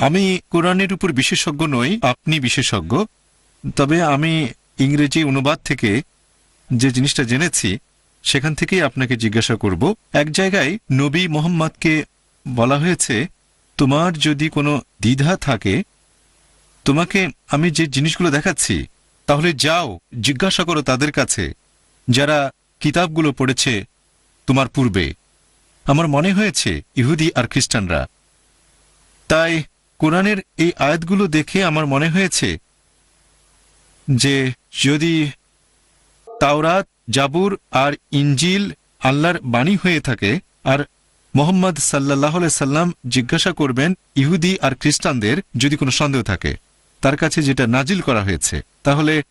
আমি কোরআনের উপর বিশেষজ্ঞ নই, আপনি বিশেষজ্ঞ। তবে আমি ইংরেজি অনুবাদ থেকে যে জিনিসটা জেনেছি, সেখান থেকেই আপনাকে জিজ্ঞাসা করব। এক জায়গায় নবী মোহাম্মদকে বলা হয়েছে, তোমার যদি কোনো দ্বিধা থাকে, তোমাকে আমি যে জিনিসগুলো দেখাচ্ছি, তাহলে যাও, জিজ্ঞাসা করো তাদের কাছে, যারা কিতাবগুলো পড়েছে তোমার পূর্বে। আমার মনে হয়েছে, ইহুদি আর খ্রিস্টানরা। তাই কোরআনের এই আয়াতগুলো দেখে আমার মনে হয়েছে যে যদি তাওরাত, জাবুর আর ইঞ্জিল আল্লাহর বাণী হয়ে থাকে আর মোহাম্মদ সাল্লাহ সাল্লাম জিজ্ঞাসা করবেন ইহুদি আর খ্রিস্টানদের যদি কোনো সন্দেহ থাকে, তার কাছে যেটা নাজিল করা হয়েছে, তাহলে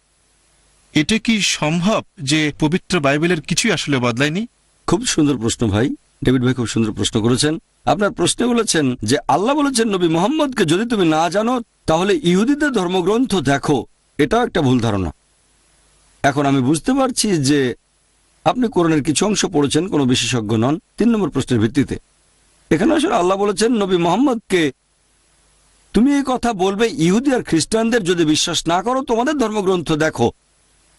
এটা কি সম্ভব যে পবিত্র বাইবেলের কিছুই আসলে বদলায়নি? খুব সুন্দর প্রশ্ন ভাই। ডেভিড ভাই খুব সুন্দর প্রশ্ন করেছেন। আপনার প্রশ্নে বলেছেন যে আল্লাহ বলেছেন, নবী মোহাম্মদকে যদি তুমি না জানো, তাহলে ইহুদিদের ধর্মগ্রন্থ দেখো। এটাও একটা ভুল ধারণা। এখন আমি বুঝতে পারছি যে আপনি কোরআনের কিছু অংশ পড়েছেন, কোনো বিশেষজ্ঞ নন, তিন নম্বর প্রশ্নের ভিত্তিতে। এখানে আসলে আল্লাহ বলেছেন, নবী মোহাম্মদকে তুমি এই কথা বলবে, ইহুদি আর খ্রিস্টানদের যদি বিশ্বাস না করো, তোমাদের ধর্মগ্রন্থ দেখো।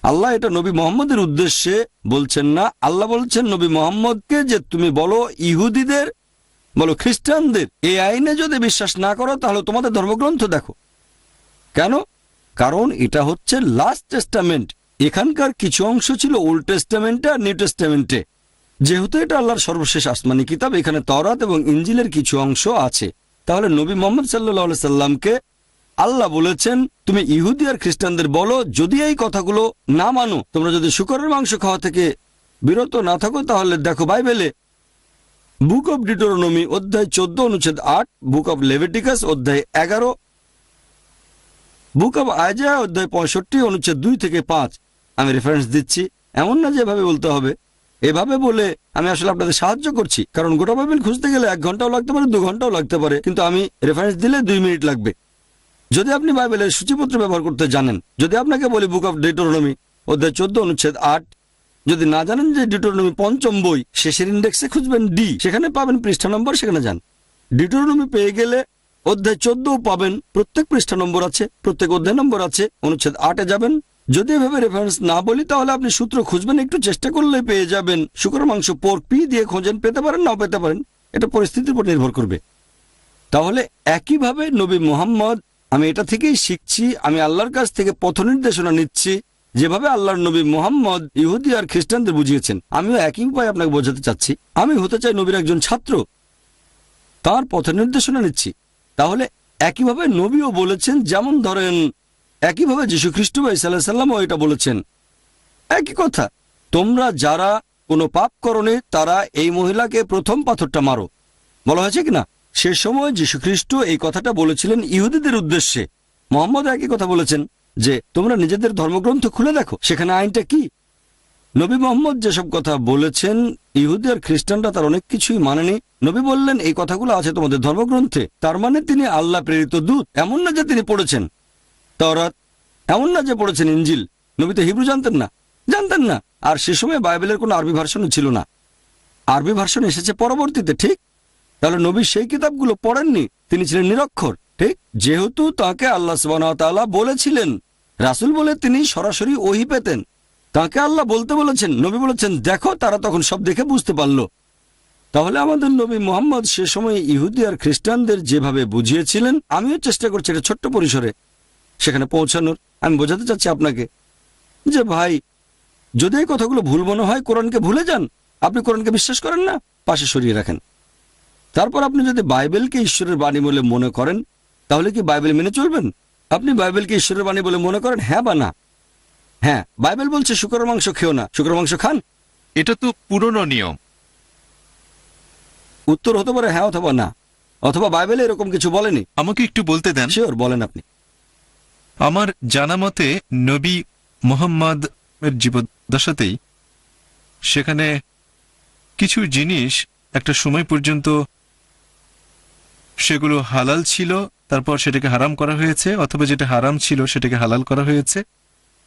আল্লাহ এটা নবী মোহাম্মদের উদ্দেশ্যে বলছেন না। আল্লাহ বলছেন, নবী মোহাম্মদকে যে তুমি বলো ইহুদিদের, বলো খ্রিস্টানদের, এই আইনে যদি বিশ্বাস না করো, তাহলে তোমাদের ধর্মগ্রন্থ দেখো। কেন? কারণ এটা হচ্ছে লাস্ট টেস্টামেন্ট এখানকার কিছু অংশ ছিল ওল্ড টেস্টামেন্টে আর নিউ টেস্টামেন্টে যেহেতু এটা আল্লাহর সর্বশেষ আসমানি কিতাব, এখানে তরাত এবং ইঞ্জিলের কিছু অংশ আছে। তাহলে নবী মোহাম্মদ সাল্লাহ সাল্লামকে আল্লাহ বলেছেন, তুমি ইহুদি আর খ্রিস্টানদের বলো, যদি এই কথাগুলো না মানো, তোমরা যদি শুকরের মাংস খাওয়া থেকে বিরত না থাকো, তাহলে দেখো বাইবেলে বুক অব ডিটোরনমি অধ্যায় চোদ্দ অনুচ্ছেদ আট, বুক অব লেভেটিকাস অধ্যায় এগারো, বুক অব আয়জা অধ্যায় পঁয়ষট্টি অনুচ্ছেদ দুই থেকে পাঁচ। আমি রেফারেন্স দিচ্ছি। এমন না যে এভাবে বলতে হবে। এভাবে বলে আমি আসলে আপনাদের সাহায্য করছি। কারণ গোটা বাইবেল খুঁজতে গেলে এক ঘন্টাও লাগতে পারে, দু ঘন্টাও লাগতে পারে। কিন্তু আমি রেফারেন্স দিলে দুই মিনিট লাগবে। যদি আপনি বাইবেলের সূচিপত্র ব্যবহার করতে জানেন, যদি আপনাকে বলি বুক অফ ডিটোরনমি অধ্যায় চোদ্দ, অনুচ্ছেদ আট, যদি না জানেন যে ডিটোরনমি পঞ্চম বই, শেষের ইন্ডেক্সে খুঁজবেন ডি সেখানে পাবেন পৃষ্ঠা নম্বর, সেখানে যান। ডিটোরনমি পেয়ে গেলে অধ্যায় চোদ্দও পাবেন, প্রত্যেক পৃষ্ঠা নম্বর আছে, প্রত্যেক অধ্যায় নম্বর আছে, অনুচ্ছেদ আটে যাবেন। যদি এভাবে রেফারেন্স না বলি, তাহলে আপনি সূত্র খুঁজবেন, একটু চেষ্টা করলে পেয়ে যাবেন। শুকর, মাংস, পোর্ক, পি দিয়ে খোঁজেন, পেতে পারেন, নাও পেতে পারেন, এটা পরিস্থিতির উপর নির্ভর করবে। তাহলে একইভাবে নবী মোহাম্মদ আমি এটা থেকেই শিখছি, আমি আল্লাহর কাছ থেকে পথ নির্দেশনা নিচ্ছি, যেভাবে আল্লাহর নবী মোহাম্মদ ইহুদি আর খ্রিস্টানদের বুঝিয়েছেন। আমিও একই উপায় আপনাকে বোঝাতে চাচ্ছি। আমি হতে চাই নবীর একজন ছাত্র, তার পথ নির্দেশনা নিচ্ছি। তাহলে একইভাবে নবীও বলেছেন, যেমন ধরেন, একইভাবে যীশু খ্রিস্ট বা ইসাল্লাহ সাল্লামও এটা বলেছেন। একই কথা, তোমরা যারা কোনো পাপ করনি, তারা এই মহিলাকে প্রথম পাথরটা মারো। বলা হয়েছে কিনা সে সময় যীশুখ্রিস্ট এই কথাটা বলেছিলেন ইহুদিদের উদ্দেশ্যে। মোহাম্মদ একই কথা বলেছেন যে, তোমরা নিজেদের ধর্মগ্রন্থ খুলে দেখো, সেখানে আইনটা কি? নবী মোহাম্মদ যেসব কথা বলেছেন, ইহুদি আর খ্রিস্টানরা তার অনেক কিছুই মানেনি। নবী বললেন, এই কথাগুলো আছে তোমাদের ধর্মগ্রন্থে। তার মানে তিনি আল্লাহ প্রেরিত দূত, এমন না যে তিনি পড়েছেন তরাত এমন না যে পড়েছেন ইঞ্জিল নবী তো হিব্রু জানতেন না জানতেন না। আর সে সময় বাইবেলের কোনো আরবি ভার্সনও ছিল না। আরবি ভার্সন এসেছে পরবর্তীতে, ঠিক? তাহলে নবী সেই কিতাবগুলো পড়েননি, তিনি ছিলেন নিরক্ষর। ঠিক? যেহেতু তাকে আল্লাহ সুবাহ বলেছিলেন, রাসুল বলে তিনি সরাসরি ওহি পেতেন। তাকে আল্লাহ বলতে বলেছেন, নবী বলেছেন, দেখো, তারা তখন সব দেখে বুঝতে পারল। তাহলে আমাদের নবী মোহাম্মদ সে সময় ইহুদি আর খ্রিস্টানদের যেভাবে বুঝিয়েছিলেন, আমিও চেষ্টা করছি এটা ছোট্ট পরিসরে সেখানে পৌঁছানোর। আমি বোঝাতে চাচ্ছি আপনাকে যে, ভাই, যদি এই কথাগুলো ভুল মনে হয়, কোরআনকে ভুলে যান। আপনি কোরআনকে বিশ্বাস করেন না, পাশে সরিয়ে রাখেন। তারপর আপনি যদি বাইবেলকে ঈশ্বরের বাণী বলে মনে করেন তাহলে কি বাইবেল মেনে চলবেন? আপনি বাইবেলকে ঈশ্বরের বাণী বলে মনে করেন? হ্যাঁ বা না? হ্যাঁ বাইবেল বলছে শুকর মাংস খেও না। শুকর মাংস খান। এটা তো পুরনো নিয়ম। উত্তর হতে পারে হ্যাঁ অথবা না। অথবা বাইবেলে এরকম কিছু বলেনি? আমাকে একটু বলতে দেন। শিওর বলেন আপনি। আমার জানা মতে নবী মোহাম্মদ এর জীবদ্দশাতেই সেখানে কিছু জিনিস একটা সময় পর্যন্ত সেগুলো হালাল ছিল, তারপর সেটাকে হারাম করা হয়েছে, অথবা যেটা হারাম ছিল সেটাকে হালাল করা হয়েছে।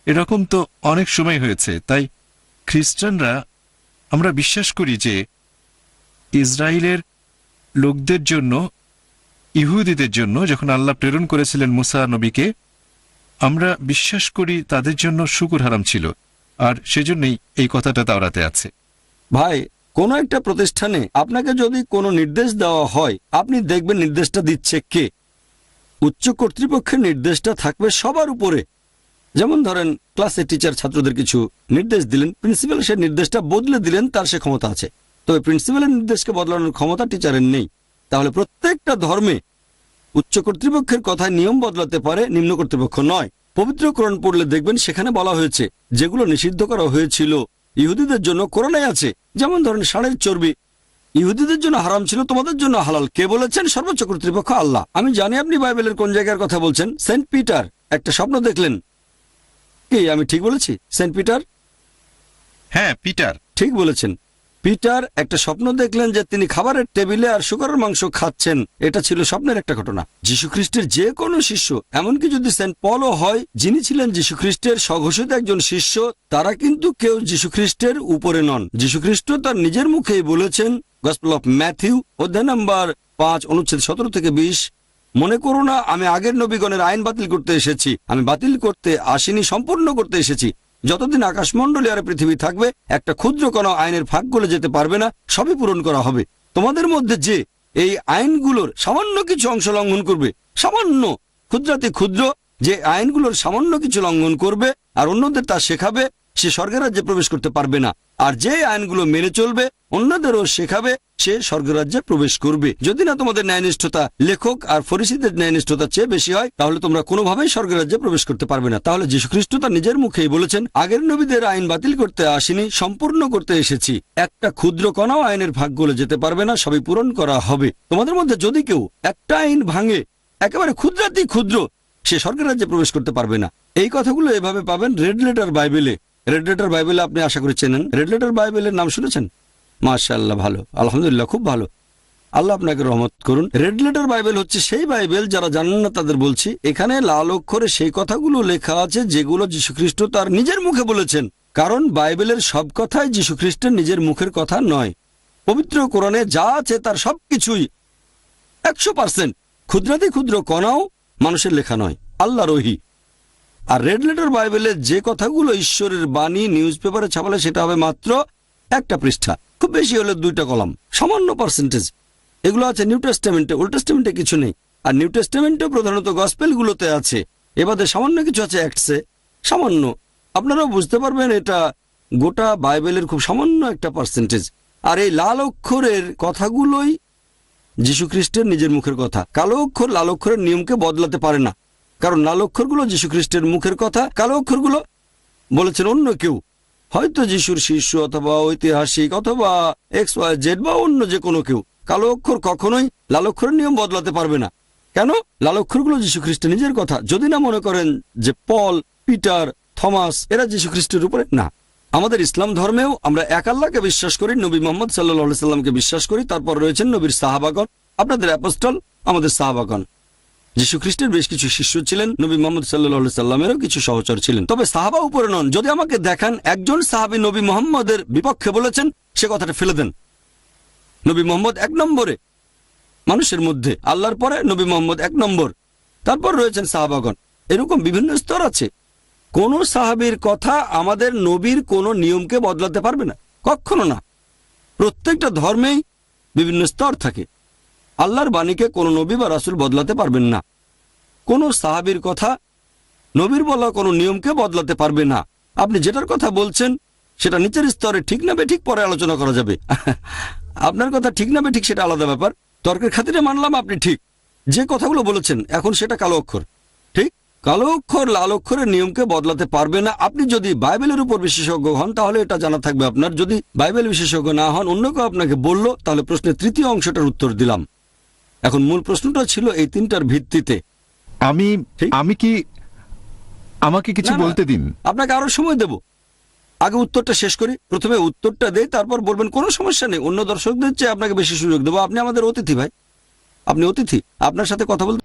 এরকম তো অনেক সময় হয়েছে। তাই খ্রিস্টানরা, আমরা বিশ্বাস করি যে ইসরায়েলের লোকদের জন্য, ইহুদিদের জন্য, যখন আল্লাহ প্রেরণ করেছিলেন মুসা নবীকে, আমরা বিশ্বাস করি তাদের জন্য শুকুর হারাম ছিল। আর সেজন্যই এই কথাটা তাওরাতে আছে। ভাই কোনো একটা প্রতিষ্ঠানে আপনাকে যদি কোনো নির্দেশ দেওয়া হয়, আপনি দেখবেন নির্দেশটা দিচ্ছে কে? উচ্চ কর্তৃপক্ষের নির্দেশটা থাকবে সবার উপরে। যেমন ধরেন, ক্লাসের টিচার ছাত্রদের কিছু নির্দেশ দিলেন, প্রিন্সিপাল সে নির্দেশটা বদলে দিলেন, তার সে ক্ষমতা আছে। তবে প্রিন্সিপালের নির্দেশকে বদলানোর ক্ষমতা টিচারের নেই। তাহলে প্রত্যেকটা ধর্মে উচ্চ কর্তৃপক্ষের কথায় নিয়ম বদলাতে পারে, নিম্ন কর্তৃপক্ষ নয়। পবিত্র কোরআন পড়লে দেখবেন সেখানে বলা হয়েছে, যেগুলো নিষিদ্ধ করা হয়েছিল ইহুদিদের জন্য কোরআনে আছে। যেমন ধরেন ষাঁড়ের চর্বি। ইহুদিদের জন্য হারাম ছিল তোমাদের জন্য হালাল। কে বলেছেন? সর্বোচ্চ কর্তৃপক্ষ আল্লাহ। আমি জানি আপনি বাইবেলের কোন জায়গার কথা বলছেন। সেন্ট পিটার একটা স্বপ্ন দেখলেন। কি আমি ঠিক বলেছি? Saint Peter? হ্যাঁ পিটার। ঠিক বলেছেন। পিটার একটা স্বপ্ন দেখলেন যে তিনি খাবারের টেবিলে আর শুকরের মাংস খাচ্ছেন। এটা ছিল স্বপ্নের একটা ঘটনা। যীশুখ্রিস্টের যে কোনো শিষ্য, এমনকি যদি সেন্ট পলও হয়, যিনি ছিলেন যীশুখ্রিস্টের স্বঘোষিত একজন শিষ্য, তারা কিন্তু কেউ যীশুখ্রিস্টের উপরে নন। যীশুখ্রিস্ট তার নিজের মুখেই বলেছেন গসপেল অফ ম্যাথিউ অধ্যায় নাম্বার পাঁচ, অনুচ্ছেদ সতেরো থেকে বিশ, মনে করো না, আমি আগের নবীগণের আইন বাতিল করতে এসেছি। আমি বাতিল করতে আসিনি, সম্পূর্ণ করতে এসেছি। যতদিন আকাশমণ্ডলী আর পৃথিবী থাকবে, একটা ক্ষুদ্র কোনো আইনের ফাঁক গলে যেতে পারবে না, সবই পূরণ করা হবে। তোমাদের মধ্যে যে এই আইনগুলোর সামান্য কিছু অংশ লঙ্ঘন করবে, সামান্য, ক্ষুদ্রাতি ক্ষুদ্র, যে আইনগুলোর সামান্য কিছু লঙ্ঘন করবে আর অন্যদের তা শেখাবে, সে স্বর্গের রাজ্যে প্রবেশ করতে পারবে না। আর যে আইনগুলো মেনে চলবে অন্যদেরও শেখাবে, সে স্বর্গরাজ্যে প্রবেশ করবে। যদি না তোমাদের ন্যায়নিষ্ঠতা লেখক আর ফরিসিদের ন্যায়নিষ্ঠতা চেয়ে বেশি হয়, তাহলে তোমরা কোনোভাবেই স্বর্গরাজ্যে প্রবেশ করতে পারবে না। তাহলে যীশুখ্রিস্ট তার নিজের মুখেই বলেছেন, আগের নবীদের আইন বাতিল করতে আসিনি, সম্পূর্ণ করতে এসেছি। একটা ক্ষুদ্র কণাও আইনের ভাগ গলে যেতে পারবে না, সবই পূরণ করা হবে। তোমাদের মধ্যে যদি কেউ একটা আইন ভাঙে, একেবারে ক্ষুদ্রাতি ক্ষুদ্র, সে স্বর্গের রাজ্যে প্রবেশ করতে পারবে না। এই কথাগুলো এভাবে পাবেন রেড লেটার বাইবেলে। রেড লেটার বাইবেলে আপনি আশা করে চেনেন। রেড লেটার বাইবেলের নাম শুনেছেন? মাশাআল্লাহ, ভালো। আলহামদুলিল্লাহ, খুব ভালো। আল্লাহ আপনাকে রহমত করুন। রেড লেটার বাইবেল হচ্ছে সেই বাইবেল যারা জানেন না তাদের বলছি। এখানে লাল অক্ষরে সেই কথাগুলো লেখা আছে যেগুলো যীশুখ্রিস্ট তার নিজের মুখে বলেছেন। কারণ বাইবেলের সব কথাই যীশুখ্রিস্টের নিজের মুখের কথা নয়। পবিত্র কোরআনে যা আছে তার সব কিছুই একশো পার্সেন্ট ক্ষুদ্রাতি ক্ষুদ্র কণাও মানুষের লেখা নয়, আল্লাহ রহি। আর রেড লেটার বাইবেলের যে কথাগুলো ঈশ্বরের বাণী নিউজ পেপারে ছাপালে সেটা হবে মাত্র একটা পৃষ্ঠা। খুব বেশি হলে দুইটা কলাম। সামান্য পার্সেন্টেজ এগুলো আছে নিউ টেস্টামেন্টে ওল্ড টেস্টামেন্টে কিছু নেই। আর নিউ টেস্টামেন্টে প্রধানত গসপেলগুলোতে আছে। এবারে সামান্য কিছু আছে অ্যাক্টসে সামান্য। আপনারাও বুঝতে পারবেন এটা গোটা বাইবেলের খুব সামান্য একটা পার্সেন্টেজ আর এই লাল অক্ষরের কথাগুলোই যীশুখ্রিস্টের নিজের মুখের কথা। কালো অক্ষর লাল অক্ষরের নিয়মকে বদলাতে পারে না। কারণ লাল অক্ষরগুলো যীশুখ্রিস্টের মুখের কথা, কালো অক্ষরগুলো বলেছেন অন্য কেউ। হয়তো যিশুর শিষ্য অথবা ঐতিহাসিক অথবা এক্স ওয়াই জেড বা অন্য যে কোনো কেউ, কালো অক্ষর কখনোই লাল অক্ষরের নিয়ম বদলাতে পারবে না। কেন? লাল অক্ষরগুলো যীশুখ্রিস্টের নিজের কথা। যদি না মনে করেন যে পল, পিটার, থমাস, এরা যীশুখ্রিস্টের উপরে, না। আমাদের ইসলাম ধর্মেও আমরা এক আল্লাহকে বিশ্বাস করি, নবী মোহাম্মদ সাল্লাহ সাল্লামকে বিশ্বাস করি, তারপর রয়েছেন নবীর সাহাবাগন আপনাদের অ্যাপোস্টল, আমাদের সাহাবাগন যীশু খ্রিস্টের বেশ কিছু শিষ্য ছিলেন, নবী মোহাম্মদ সাল্লাহ সাল্লামেরও কিছু সহচর ছিলেন। তবে সাহাবা উপরে নন, যদি আমাকে দেখান, একজন সাহাবি নবী মোহাম্মদের বিপক্ষে বলেছেন, সে কথাটা ফেলে দেন। নবী মোহাম্মদ এক নম্বরে, মানুষের মধ্যে, আল্লাহর পরে নবী মোহাম্মদ এক নম্বর। তারপর রয়েছেন সাহাবাগন এরকম বিভিন্ন স্তর আছে। কোন সাহাবীর কথা আমাদের নবীর কোনো নিয়মকে বদলাতে পারবে না। কখনো না। প্রত্যেকটা ধর্মেই বিভিন্ন স্তর থাকে। আল্লাহর বাণীকে কোনো নবী বা রাসুল বদলাতে পারবেন না। কোনো সাহাবীর কথা নবীর বলা কোনো নিয়মকে বদলাতে পারবে না। আপনি যেটার কথা বলছেন, সেটা নিচের স্তরে ঠিক না ঠিক পরে আলোচনা করা যাবে। আপনার কথা ঠিক না ঠিক সেটা আলাদা ব্যাপার। তর্কের খাতিরে মানলাম আপনি ঠিক। যে কথাগুলো বলেছেন, এখন সেটা কালো অক্ষর। ঠিক? কালো অক্ষর, লাল অক্ষরের নিয়মকে বদলাতে পারবে না। আপনি যদি বাইবেলের উপর বিশেষজ্ঞ হন, তাহলে এটা জানা থাকবে আপনার। যদি বাইবেল বিশেষজ্ঞ না হন, অন্য কেউ আপনাকে বলল, তাহলে প্রশ্নের তৃতীয় অংশটার উত্তর দিলাম। এখন মূল প্রশ্নটা ছিল এই তিনটার ভিত্তিতে। আমি আমি কি আমাকে কিছু না, না। বলতে দিন? আপনাকে আরও সময় দেব। আগে উত্তরটা শেষ করি। প্রথমে উত্তরটা দেই তারপর বলবেন কোনো সমস্যা নেই। অন্য দর্শকদের চেয়ে আপনাকে বেশি সুযোগ দেবো। আপনি আমাদের অতিথি ভাই। আপনি অতিথি আপনার সাথে কথা বলতে